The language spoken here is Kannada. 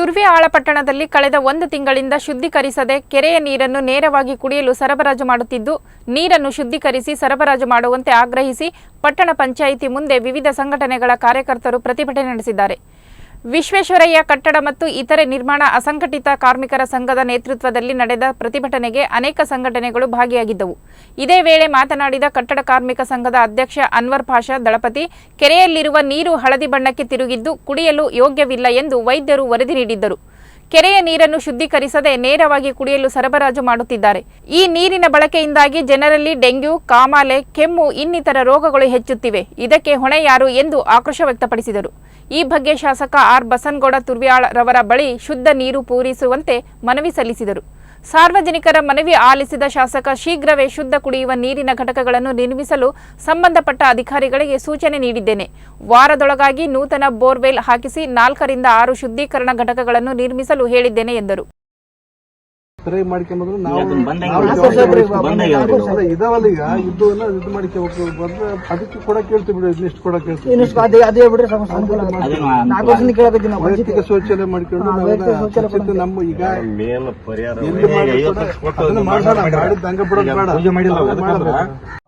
ತುರ್ವಿ ಆಳಪಟ್ಟಣದಲ್ಲಿ ಕಳೆದ ಒಂದು ತಿಂಗಳಿಂದ ಶುದ್ಧೀಕರಿಸದೆ ಕೆರೆಯ ನೀರನ್ನು ನೇರವಾಗಿ ಕುಡಿಯಲು ಸರಬರಾಜು ಮಾಡುತ್ತಿದ್ದು, ನೀರನ್ನು ಶುದ್ಧೀಕರಿಸಿ ಸರಬರಾಜು ಮಾಡುವಂತೆ ಆಗ್ರಹಿಸಿ ಪಟ್ಟಣ ಪಂಚಾಯಿತಿ ಮುಂದೆ ವಿವಿಧ ಸಂಘಟನೆಗಳ ಕಾರ್ಯಕರ್ತರು ಪ್ರತಿಭಟನೆ ನಡೆಸಿದ್ದಾರೆ. ವಿಶ್ವೇಶ್ವರಯ್ಯ ಕಟ್ಟಡ ಮತ್ತು ಇತರೆ ನಿರ್ಮಾಣ ಅಸಂಘಟಿತ ಕಾರ್ಮಿಕರ ಸಂಘದ ನೇತೃತ್ವದಲ್ಲಿ ನಡೆದ ಪ್ರತಿಭಟನೆಗೆ ಅನೇಕ ಸಂಘಟನೆಗಳು ಭಾಗಿಯಾಗಿದ್ದವು. ಇದೇ ವೇಳೆ ಮಾತನಾಡಿದ ಕಟ್ಟಡ ಕಾರ್ಮಿಕ ಸಂಘದ ಅಧ್ಯಕ್ಷ ಅನ್ವರ್ ಪಾಷಾ, ದಳಪತಿ, ಕೆರೆಯಲ್ಲಿರುವ ನೀರು ಹಳದಿ ಬಣ್ಣಕ್ಕೆ ತಿರುಗಿದ್ದು ಕುಡಿಯಲು ಯೋಗ್ಯವಿಲ್ಲ ಎಂದು ವೈದ್ಯರು ವರದಿ ನೀಡಿದ್ದರು. ಕೆರೆಯ ನೀರನ್ನು ಶುದ್ಧೀಕರಿಸದೆ ನೇರವಾಗಿ ಕುಡಿಯಲು ಸರಬರಾಜು ಮಾಡುತ್ತಿದ್ದಾರೆ. ಈ ನೀರಿನ ಬಳಕೆಯಿಂದಾಗಿ ಜನರಲ್ಲಿ ಡೆಂಗ್ಯೂ, ಕಾಮಾಲೆ, ಕೆಮ್ಮು ಇನ್ನಿತರ ರೋಗಗಳು ಹೆಚ್ಚುತ್ತಿವೆ. ಇದಕ್ಕೆ ಹೊಣೆ ಯಾರು ಎಂದು ಆಕ್ರೋಶ ವ್ಯಕ್ತಪಡಿಸಿದರು. ಈ ಬಗ್ಗೆ ಶಾಸಕ ಆರ್. ಬಸನಗೌಡ ತುರ್ವಿಯಾಳ್ ರವರ ಬಳಿ ಶುದ್ಧ ನೀರು ಪೂರೈಸುವಂತೆ ಮನವಿ ಸಲ್ಲಿಸಿದರು. ಸಾರ್ವಜನಿಕರ ಮನವಿ ಆಲಿಸಿದ ಶಾಸಕ ಶೀಘ್ರವೇ ಶುದ್ಧ ಕುಡಿಯುವ ನೀರಿನ ಘಟಕಗಳನ್ನು ನಿರ್ಮಿಸಲು ಸಂಬಂಧಪಟ್ಟ ಅಧಿಕಾರಿಗಳಿಗೆ ಸೂಚನೆ ನೀಡಿದ್ದೇನೆ. ವಾರದೊಳಗಾಗಿ ನೂತನ ಬೋರ್ವೆಲ್ ಹಾಕಿಸಿ ನಾಲ್ಕರಿಂದ ಆರು ಶುದ್ಧೀಕರಣ ಘಟಕಗಳನ್ನು ನಿರ್ಮಿಸಲು ಹೇಳಿದ್ದೇನೆ ಎಂದರು. ಸರಿಯಾಗಿ ಮಾಡ್ಕೊಂಬಂದ್ರೆ ನಾವು? ಇದಾವಲ್ಲ ಈಗ ಇದ್ದು ಎಲ್ಲ ಇದು ಮಾಡ್ಕೋಬೇಕು ಬಂದ್ರೆ ಅದಕ್ಕೆ ಕೊಡಕ್ ಹೇಳ್ತೀವಿ ಬಿಡು ಇದನ್ನಿಷ್ಟು ಕೊಡಕ್ ಹೇಳ್ತೀವಿ ಇನ್ನಿಷ್ಟು ಅದೇ ಅದೇ ಬಿಡ್ರಿ ವೈಯಕ್ತಿಕ ಶೌಚಾಲಯ ಮಾಡ್ಕೊಂಡು ನಮ್ಮ ಈಗ ಮೇನ್ ಪರಿಹಾರ ಮಾಡ್ಸೋಣ ಬಿಡೋದು ಬೇಡ. ಮಾಡಿಲ್ಲ.